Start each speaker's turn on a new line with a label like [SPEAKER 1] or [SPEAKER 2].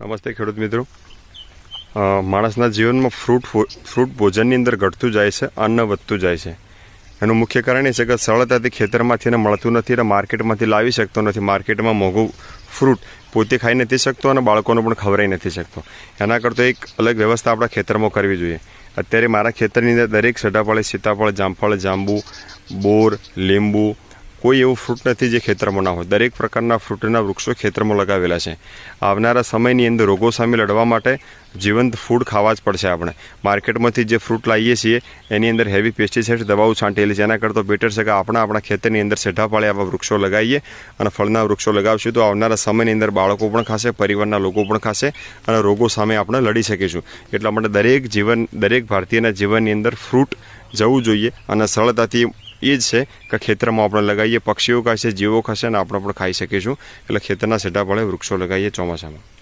[SPEAKER 1] નમસ્તે ખેડૂત મિત્રો. માણસના જીવનમાં ફ્રૂટ ફ્રૂટ ભોજનની અંદર ઘટતું જાય છે, અન્ન વધતું જાય છે. એનું મુખ્ય કારણ એ છે કે સરળતાથી ખેતરમાંથી એને મળતું નથી અને માર્કેટમાંથી લાવી શકતો નથી. માર્કેટમાં મોંઘું ફ્રૂટ પોતે ખાઈ નથી શકતો અને બાળકોને પણ ખવડાવી નથી શકતો. એના કરતાં એક અલગ વ્યવસ્થા આપણા ખેતરમાં કરવી જોઈએ. અત્યારે મારા ખેતરની અંદર દરેક સડાફળ સીતાફળ જામફળ, જાંબુ, બોર, લીંબુ કોઈ એવું ફ્રૂટ નથી જે ખેતરમાં ના હોય. દરેક પ્રકારના ફ્રૂટના વૃક્ષો ખેતરમાં લગાવેલા છે. આવનારા સમયની અંદર રોગો સામે લડવા માટે જીવંત ફૂડ ખાવા જ પડશે આપણે. માર્કેટમાંથી જે ફ્રૂટ લાવીએ છીએ, એની અંદર હેવી પેસ્ટિસાઇડ દવાઓ છાંટેલી છે. એના કરતાં બેટર છે કે આપણા આપણા ખેતરની અંદર સેઢા પાળે આવા વૃક્ષો લગાવીએ અને ફળના વૃક્ષો લગાવશું તો આવનારા સમયની અંદર બાળકો પણ ખાશે, પરિવારના લોકો પણ ખાશે અને રોગો સામે આપણે લડી શકીશું. એટલા માટે દરેક જીવન, દરેક ભારતીયના જીવનની અંદર ફ્રૂટ જવું જોઈએ અને સરળતાથી એ જ છે કે ખેતરમાં આપણે લગાવીએ, પક્ષીઓ ખાશે, જીવો ખાશે અને આપણે પણ ખાઈ શકીશું. એટલે ખેતરના સેટા પડે, વૃક્ષો લગાવીએ ચોમાસામાં.